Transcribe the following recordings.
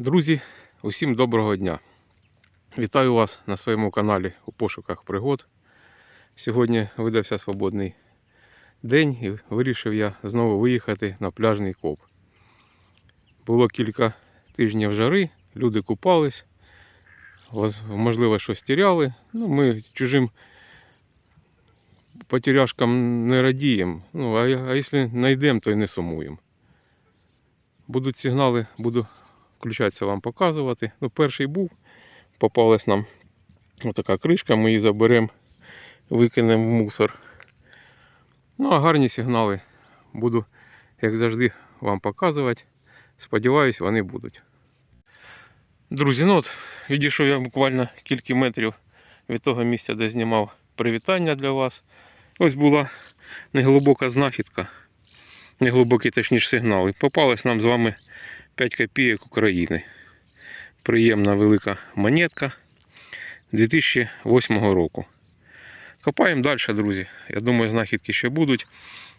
Друзі, усім доброго дня! Вітаю вас на своєму каналі у пошуках пригод. Сьогодні видався свободний день і вирішив я знову виїхати на пляжний коп. Було кілька тижнів жари, люди купались, можливо, щось тіряли. Ну, ми чужим потеряшкам не радіємо. Ну, а, якщо знайдемо, то й не сумуємо. Будуть сигнали, буду включатися вам показувати. Ну, перший був, попалась нам отака кришка, ми її заберемо, викинемо в мусор. Ну, а гарні сигнали буду, як завжди, вам показувати. Сподіваюсь, вони будуть. Друзі, ну от відійшов я буквально кілька метрів від того місця, де знімав привітання для вас. Ось була неглибока знахідка, неглибокий точніше сигнал. І попалась нам з вами 5 копійок України. Приємна велика монетка 2008 року. Копаємо далі, друзі. Я думаю, знахідки ще будуть.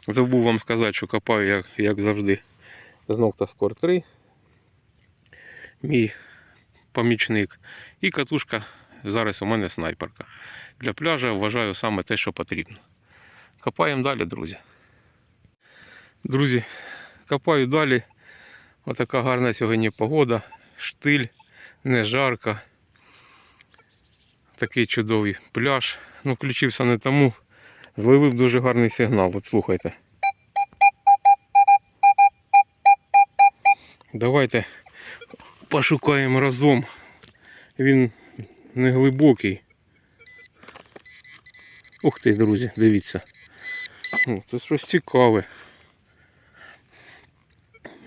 Забув вам сказати, що копаю, як, як завжди, з Nocta Score 3. Мій помічник. І катушка зараз у мене снайперка. Для пляжа вважаю саме те, що потрібно. Копаємо далі, друзі. Друзі, копаю далі. Отака гарна сьогодні погода, штиль, не жарко. Такий чудовий пляж. Ну, включився не тому. Зловив дуже гарний сигнал. От слухайте. Давайте пошукаємо разом. Він не глибокий. Ух ти, друзі, дивіться. Це щось цікаве.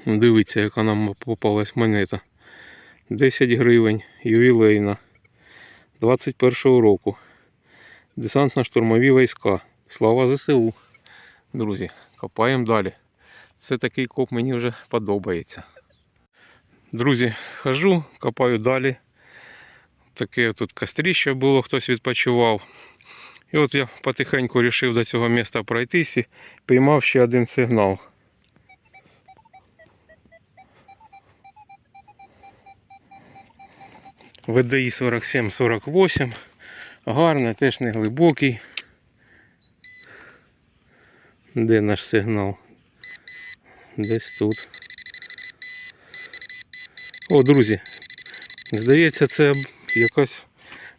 Дивіться, яка нам попалась монета. 10 гривень, ювілейна. 21-го року. Десантно-штурмові війська. Слава ЗСУ. Друзі, копаємо далі. Це такий коп мені вже подобається. Друзі, хожу, копаю далі. Таке тут костріще було, хтось відпочивав. І от я потихеньку вирішив до цього міста пройтись і піймав ще один сигнал. ВДІ 47-48. Гарний, теж не глибокий. Де наш сигнал? Десь тут. О, друзі. Здається, це якась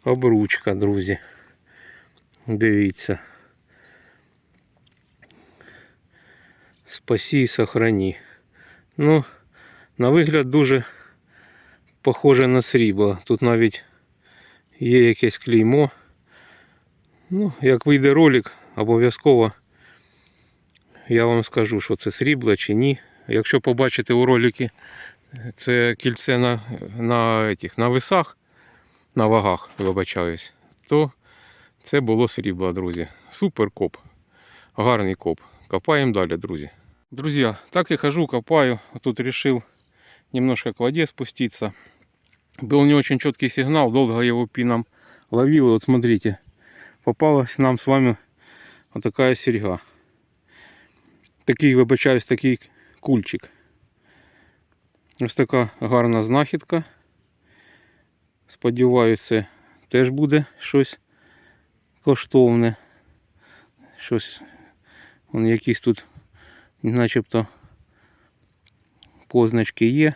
обручка, друзі. Дивіться. Спасі і сохрані. Ну, на вигляд дуже похоже на срібло. Тут навіть є якесь клеймо. Ну, як вийде ролик, обов'язково я вам скажу, що це срібло чи ні. Якщо побачите у ролики це кільце на, на, этих, на весах, на вагах, вибачаюсь, то це було срібло, друзі. Супер коп. Гарний коп. Копаємо далі, друзі. Друзья, так и хожу, копаю. Тут решил немножко к воде спуститься. Был не очень четкий сигнал, долго его пином ловил. И вот смотрите, попалась нам с вами вот такая серьга. Такий, вибачаюсь, такий кульчик. Ось така гарна знахідка. Сподіваюся, теж буде щось коштовне. Щось, вон якісь тут начебто позначки є.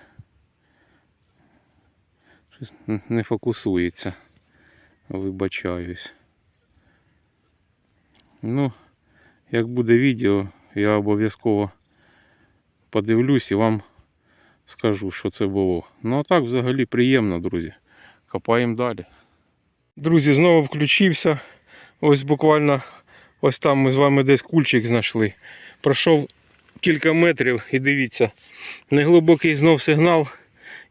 Щось не фокусується. Вибачаюсь. Ну, як буде відео, я обов'язково подивлюсь і вам скажу, що це було. Ну а так взагалі приємно, друзі. Копаємо далі. Друзі, знову включився. Ось буквально ось там ми з вами десь кульчик знайшли. Пройшов кілька метрів і дивіться, неглибокий знов сигнал.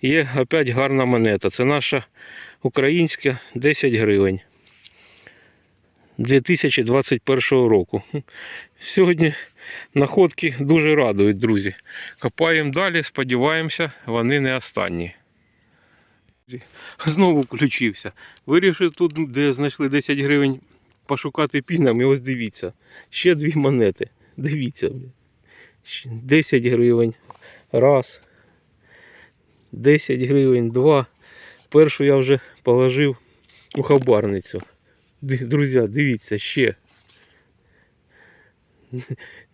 Є опять гарна монета. Це наша українська 10 гривень 2021 року. Сьогодні находки дуже радують, друзі. Копаємо далі, сподіваємося, вони не останні. Знову включився. Вирішив тут, де знайшли 10 гривень, пошукати піном. І ось дивіться. Ще дві монети. Дивіться. 10 гривень. Раз. 10 гривень, 2. Першу я вже положив у хабарницю. Друзі, дивіться, ще.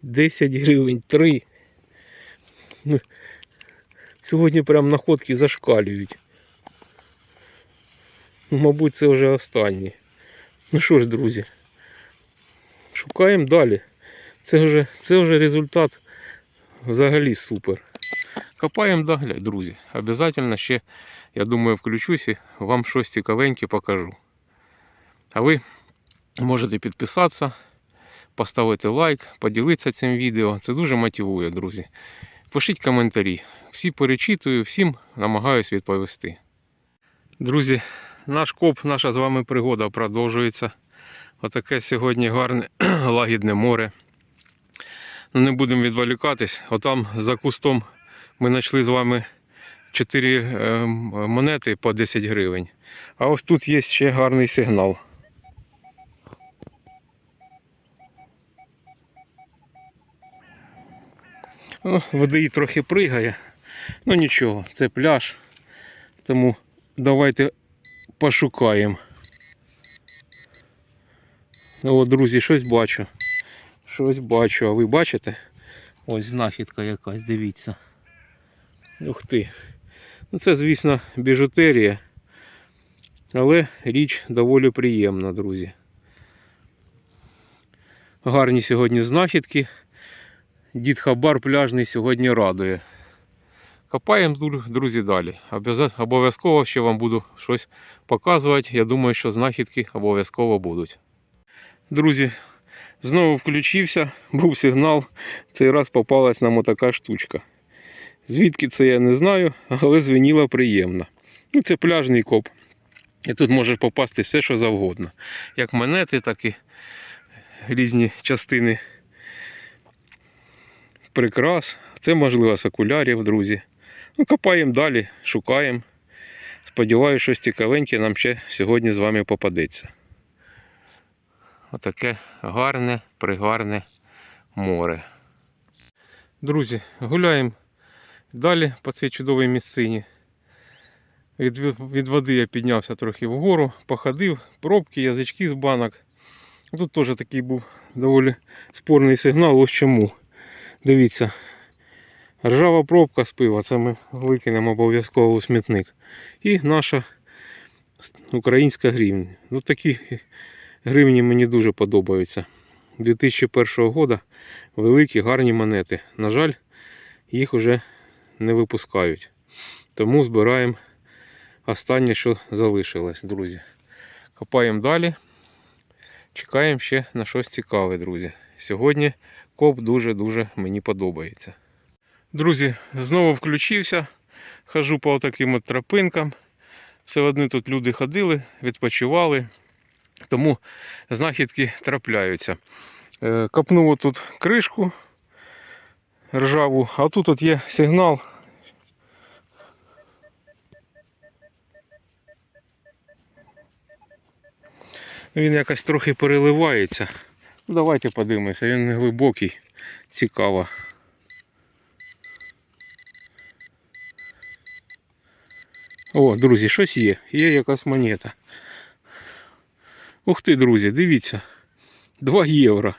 10 гривень, 3. Ну, Сьогодні прям находки зашкалюють. Ну, Мабуть, це вже останні. Ну що ж, друзі, шукаємо далі. Це вже, це вже результат взагалі супер. Копаємо далі, друзі. Обязательно ще, я думаю, включусь і вам щось цікавеньке покажу. А ви можете підписатися, поставити лайк, поділитися цим відео. Це дуже мотивує, друзі. Пишіть коментарі. Всі перечитую, всім намагаюсь відповісти. Друзі, наш коп, наша з вами пригода продовжується. Отаке сьогодні гарне лагідне море. Ну, не будемо відволікатись. Отам за кустом ми знайшли з вами 4 монети по 10 гривень. А ось тут є ще гарний сигнал. О, води трохи пригає. Ну нічого, це пляж. Тому давайте пошукаємо. О, друзі, щось бачу. Щось бачу, а ви бачите? Ось знахідка якась, дивіться. Ух ти. Ну це, звісно, біжутерія. Але річ доволі приємна, друзі. Гарні сьогодні знахідки. Дід Хабар пляжний сьогодні радує. Копаємо, друзі, далі. Обов'язково ще вам буду щось показувати. Я думаю, що знахідки обов'язково будуть. Друзі, знову включився, був сигнал. Цей раз попалась нам отака штучка. Звідки це я не знаю, але звеніла приємно. Ну, це пляжний коп. І тут може попасти все, що завгодно. Як монети, так і різні частини прикрас. Це можливо з окулярів, друзі. Ну, копаємо далі, шукаємо. Сподіваюся, щось цікавеньке нам ще сьогодні з вами попадеться. Отаке гарне, пригарне море. Друзі, гуляємо далі по цій чудовій місцині. Від, від води я піднявся трохи вгору, походив, пробки, язички з банок. Тут теж такий був доволі спорний сигнал, ось чому. Дивіться, ржава пробка з пива, це ми викинемо обов'язково у смітник. І наша українська гривня. Ну такі гривні мені дуже подобаються. 2001 року великі гарні монети. На жаль, їх вже не випускають. Тому збираємо останнє, що залишилось, друзі. Копаємо далі. Чекаємо ще на щось цікаве, друзі. Сьогодні коп дуже-дуже мені подобається. Друзі, знову включився. Хожу по таким от тропинкам. Все одні тут люди ходили, відпочивали. Тому знахідки трапляються. Е, Копнув тут кришку ржаву, а тут от є сигнал. Він якось трохи переливається. Ну, давайте подивимося, він не глибокий, цікаво. О, друзі, щось є. Є якась монета. Ух ти, друзі, дивіться. 2 євро.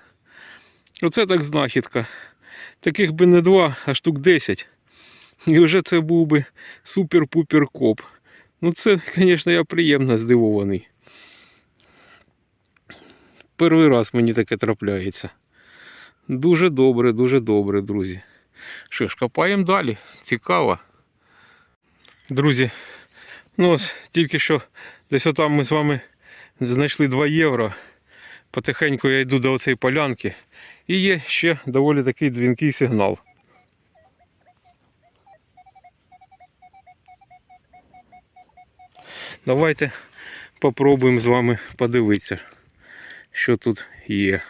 Оце так знахідка. Таких би не 2, а штук 10. І вже це був би супер-пупер коп. Ну це, звісно, я приємно здивований. Перший раз мені таке трапляється. Дуже добре, дуже добре, друзі. Що ж, копаємо далі. Цікаво. Друзі, ну ось тільки що десь отам ми з вами знайшли 2 євро. Потихеньку я йду до цієї полянки. І є ще доволі такий дзвінкий сигнал. Давайте попробуємо з вами подивитися, що тут є.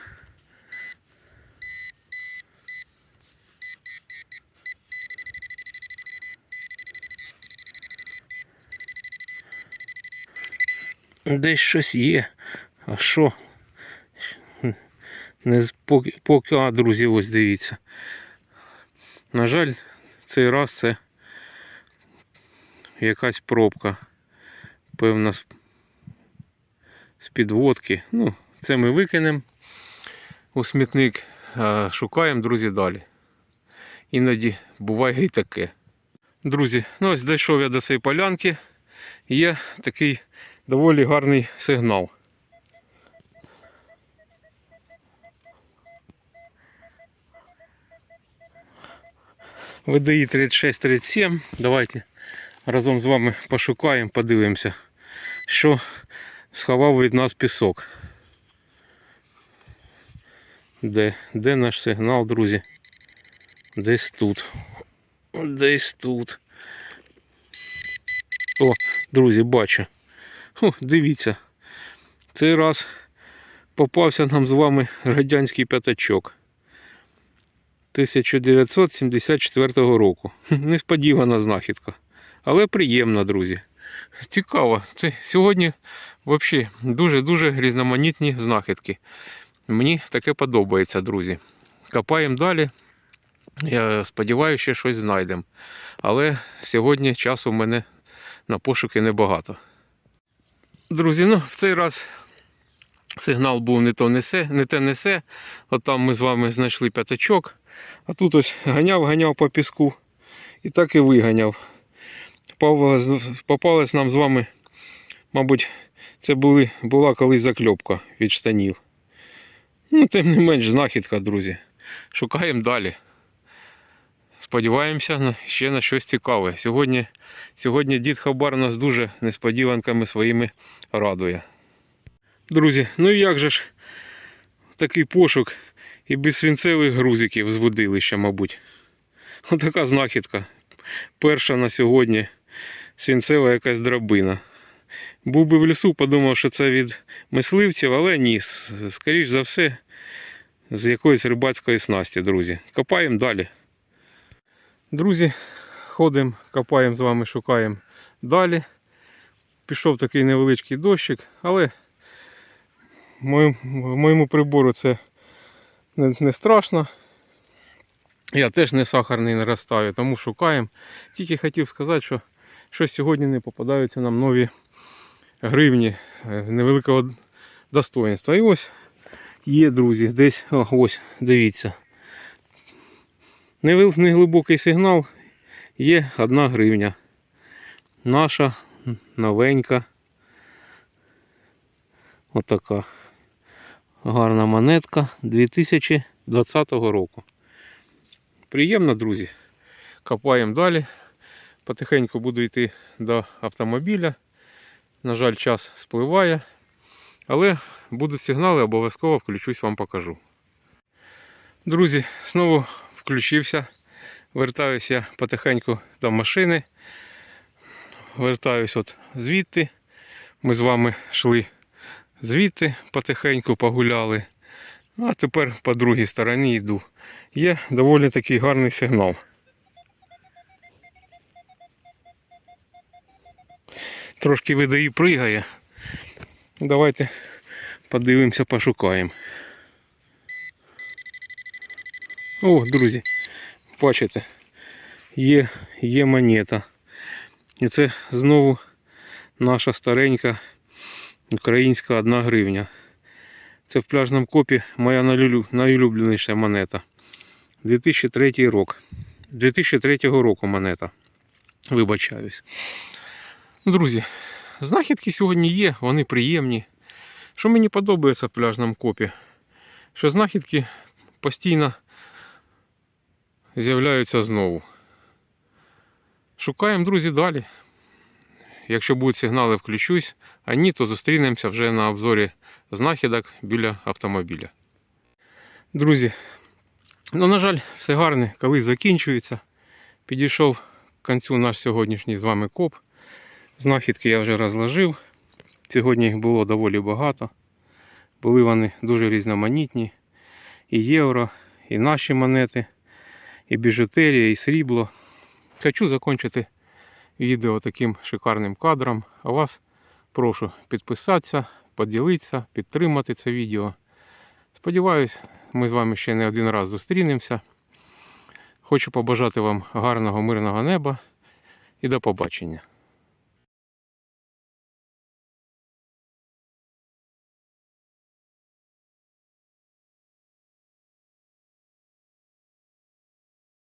Десь щось є. А що? Не поки, поки, а, друзі, ось дивіться. На жаль, цей раз це якась пробка. Певна з підводки. Ну, це ми викинемо у смітник, шукаємо, друзі, далі. Іноді буває і таке. Друзі, ну ось дійшов я до цієї полянки. Є такий доволі гарний сигнал. ВДІ 3637. Давайте разом з вами пошукаємо, подивимося, що сховав від нас пісок. Де, де наш сигнал, друзі? Десь тут. Десь тут. О, друзі, бачу. О, дивіться. Цей раз попався нам з вами радянський п'ятачок. 1974 року. Несподівана знахідка. Але приємна, друзі. Цікаво. Це сьогодні взагалі дуже-дуже різноманітні знахідки. Мені таке подобається, друзі. Копаємо далі. Я сподіваюся, ще щось знайдемо. Але сьогодні часу в мене на пошуки небагато. Друзі, ну в цей раз сигнал був не то несе, не те несе. От там ми з вами знайшли п'ятачок. А тут ось ганяв, ганяв по піску і так і виганяв. Попалась нам з вами, мабуть, це були, була колись закльопка від штанів. Ну, тим не менш, знахідка, друзі. Шукаємо далі. Сподіваємося ще на щось цікаве. Сьогодні, сьогодні дід Хабар нас дуже несподіванками своїми радує. Друзі, ну як же ж такий пошук і без свинцевих грузиків з водилища, мабуть. Отака знахідка. Перша на сьогодні свинцева якась драбина. Був би в лісу, подумав, що це від мисливців, але ні. Скоріш за все, з якоїсь рибацької снасті, друзі. Копаємо далі. Друзі, ходимо, копаємо з вами, шукаємо далі. Пішов такий невеличкий дощик, але моєму, прибору це не, страшно. Я теж не сахарний наростаю, тому шукаємо. Тільки хотів сказати, що щось сьогодні не попадаються нам нові гривні е, невеликого достоинства. І ось є, друзі, десь ось, дивіться. Неглибокий сигнал, є одна гривня. Наша новенька. Отака гарна монетка 2020 року. Приємно, друзі. Копаємо далі. Потихеньку буду йти до автомобіля. На жаль, час спливає. Але будуть сигнали, обов'язково включусь, вам покажу. Друзі, знову включився. Вертаюся потихеньку до машини. Вертаюсь от звідти. Ми з вами йшли звідти потихеньку погуляли. А тепер по другій стороні йду. Є доволі такий гарний сигнал. Трошки видаї пригає. Давайте подивимося, пошукаємо. О, друзі, бачите, є, є монета. І це знову наша старенька українська 1 гривня. Це в пляжному копі моя найулюбленіша монета. 2003 рік. 2003 року монета. Вибачаюсь. Друзі, знахідки сьогодні є, вони приємні. Що мені подобається в пляжному копі? Що знахідки постійно з'являються знову. Шукаємо, друзі, далі. Якщо будуть сигнали, включусь, а ні, то зустрінемося вже на обзорі знахідок біля автомобіля. Друзі, ну, на жаль, все гарне, коли закінчується. Підійшов к кінцю наш сьогоднішній з вами коп. Знахідки я вже розложив. Сьогодні їх було доволі багато. Були вони дуже різноманітні. І євро, і наші монети, і біжутерія, і срібло. Хочу закінчити відео таким шикарним кадром. А вас прошу підписатися, поділитися, підтримати це відео. Сподіваюсь, ми з вами ще не один раз зустрінемося. Хочу побажати вам гарного мирного неба і до побачення.